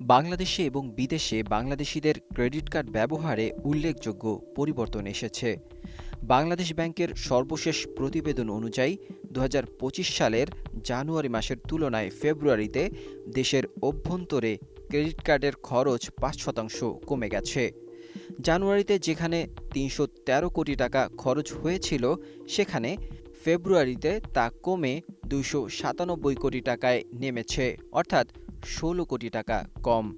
বাংলাদেশে এবং বিদেশে বাংলাদেশিদের ক্রেডিট কার্ড ব্যবহারে উল্লেখযোগ্য পরিবর্তন এসেছে। বাংলাদেশ ব্যাংকের সর্বশেষ প্রতিবেদন অনুযায়ী দু হাজার পঁচিশ সালের জানুয়ারি মাসের তুলনায় ফেব্রুয়ারিতে দেশের অভ্যন্তরে ক্রেডিট কার্ডের খরচ পাঁচ শতাংশ কমে গেছে। জানুয়ারিতে যেখানে তিনশো তেরো কোটি টাকা খরচ হয়েছিল, সেখানে ফেব্রুয়ারিতে তা কমে সাতানব্বই কোটি টাকায় নেমেছে। অর্থাৎ ষোলো কোটি টাকা কম।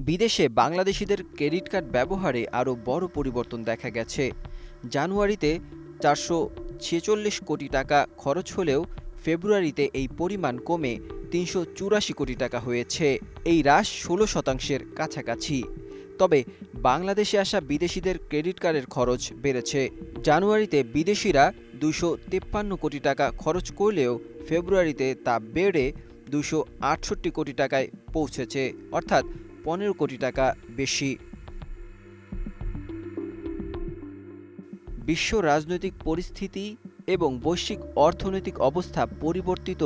বিদেশে বাংলাদেশিদের ক্রেডিট কার্ড ব্যবহারে আরও বড় পরিবর্তন দেখা গেছে। জানুয়ারিতে চারশো ছেচল্লিশ কোটি টাকা খরচ হলেও ফেব্রুয়ারিতে এই পরিমাণ কমে তিনশো চুরাশি কোটি টাকা হয়েছে। এই হ্রাস ষোলো শতাংশের কাছাকাছি। তবে বাংলাদেশে আসা বিদেশিদের ক্রেডিট কার্ডের খরচ বেড়েছে। জানুয়ারিতে বিদেশিরা দুশো তেপ্পান্ন কোটি টাকা খরচ করলেও ফেব্রুয়ারিতে তা বেড়ে দুশো আটষট্টি কোটি টাকায় পৌঁছেছে, অর্থাৎ পনেরো কোটি টাকা বেশি। বিশ্ব রাজনৈতিক পরিস্থিতি এবং বৈশ্বিক অর্থনৈতিক অবস্থা পরিবর্তিত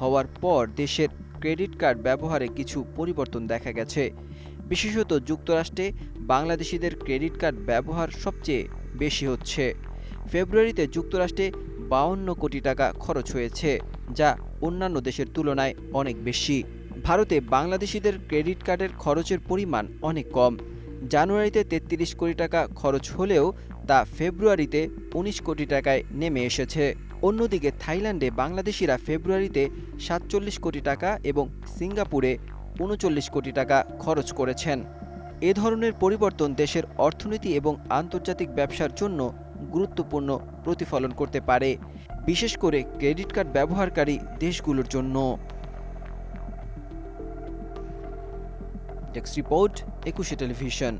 হওয়ার পর দেশের ক্রেডিট কার্ড ব্যবহারে কিছু পরিবর্তন দেখা গেছে। বিশেষত যুক্তরাষ্ট্রে বাংলাদেশিদের ক্রেডিট কার্ড ব্যবহার সবচেয়ে বেশি হচ্ছে। ফেব্রুয়ারিতে যুক্তরাষ্ট্রে বাউন্ন কোটি টাকা খরচ হয়েছে, যা অন্যান্য দেশের তুলনায় অনেক বেশি। ভারতে বাংলাদেশিদের ক্রেডিট কার্ডের খরচের পরিমাণ অনেক কম। জানুয়ারিতে তেত্রিশ কোটি টাকা খরচ হলেও তা ফেব্রুয়ারিতে উনিশ কোটি টাকায় নেমে এসেছে। অন্যদিকে থাইল্যান্ডে বাংলাদেশিরা ফেব্রুয়ারিতে সাতচল্লিশ কোটি টাকা এবং সিঙ্গাপুরে উনচল্লিশ কোটি টাকা খরচ করেছেন। এ ধরনের পরিবর্তন দেশের অর্থনীতি এবং আন্তর্জাতিক ব্যবসার জন্য গুরুত্বপূর্ণ প্রতিফলন করতে পারে বিশেষ করে ক্রেডিট কার্ড ব্যবহারকারী দেশগুলোর জন্য। রিপোর্ট একুশে টেলিভিশন।